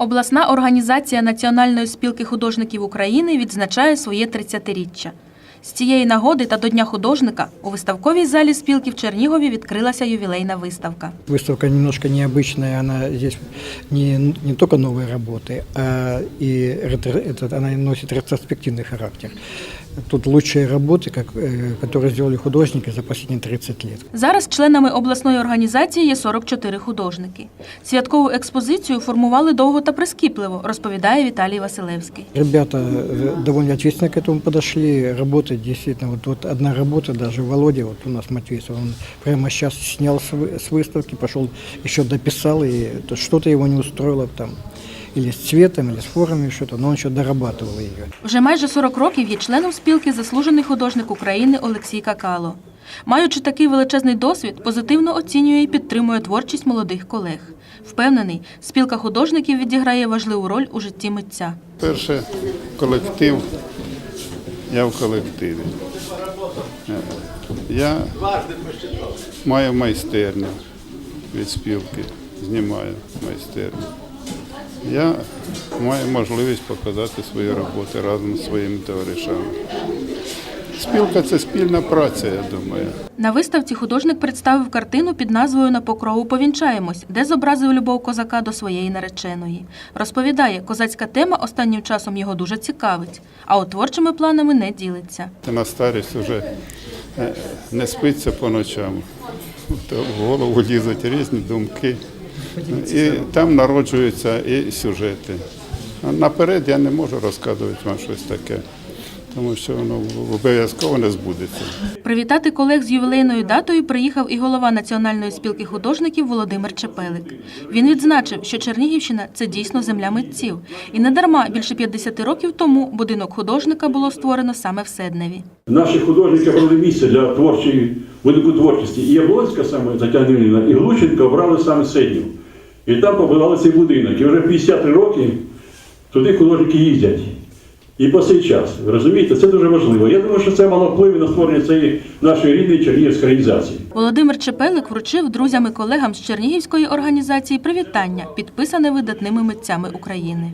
Обласна організація Національної спілки художників України відзначає своє 30-річчя. З цієї нагоди та до Дня художника у виставковій залі спілки в Чернігові відкрилася ювілейна виставка. Выставка немножко необычная, она здесь не, не только новые работы, а и ретро- этот, она носит ретроспективный характер. Тут лучшие работы, как, э, которые сделали художники за последние 30 лет. Зараз членами обласної організації є 44 художники. Святкову експозицію формували довго та прискіпливо, розповідає Віталій Василевський. Ребята э, довольно ответственно к этому подошли. Работать действительно, вот, вот одна работа, даже Володя, вот у нас Матвейцев, он прямо сейчас снял с вы- с выставки, пошел, еще дописал, и то что-то его не устроило там, или с цветом, или с формами что-то, но он еще дорабатывал ее. Вже майже 40 років є членом спілки заслужений художник України Олексій Какало. Маючи такий величезний досвід, позитивно оцінює і підтримує творчість молодих колег. Впевнений, спілка художників відіграє важливу роль у житті митця. Перше колектив. я в колективі. Е, Я маю майстерню від спілки, знімаю майстерню. Я маю можливість показати свої роботи разом з своїми товаришами. Спілка це спільна праця, я думаю. На виставці художник представив картину під назвою На покрову повінчаємось, де зобразив любов козака до своєї нареченої. Розповідає, козацька тема останнім часом його дуже цікавить, а от творчими планами не ділиться. На старість вже е, не спиться по ночам. В голову лізуть різні думки. І там народжуються і сюжети. Наперед я не можу розказувати вам щось таке, тому що воно обов'язково не збудеться. Привітати колег з ювілейною датою приїхав і голова Національної спілки художників Володимир Чепелик. Він відзначив, що Чернігівщина це дійсно земля митців. І не дарма більше 50 років тому будинок художника було створено саме в Седневі. Наші художники обрали місце для творчої винику творчості. І Яблонська саме Тетяна і Глущенко обрали саме Седнів. І там побудували цей будинок. І вже 53 роки туди художники їздять. І по цей час. Розумієте, це дуже важливо. Я думаю, що це мало вплив на створення цієї нашої рідної Чернігівської організації. Володимир Чепелик вручив друзям і колегам з Чернігівської організації привітання, підписане видатними митцями України.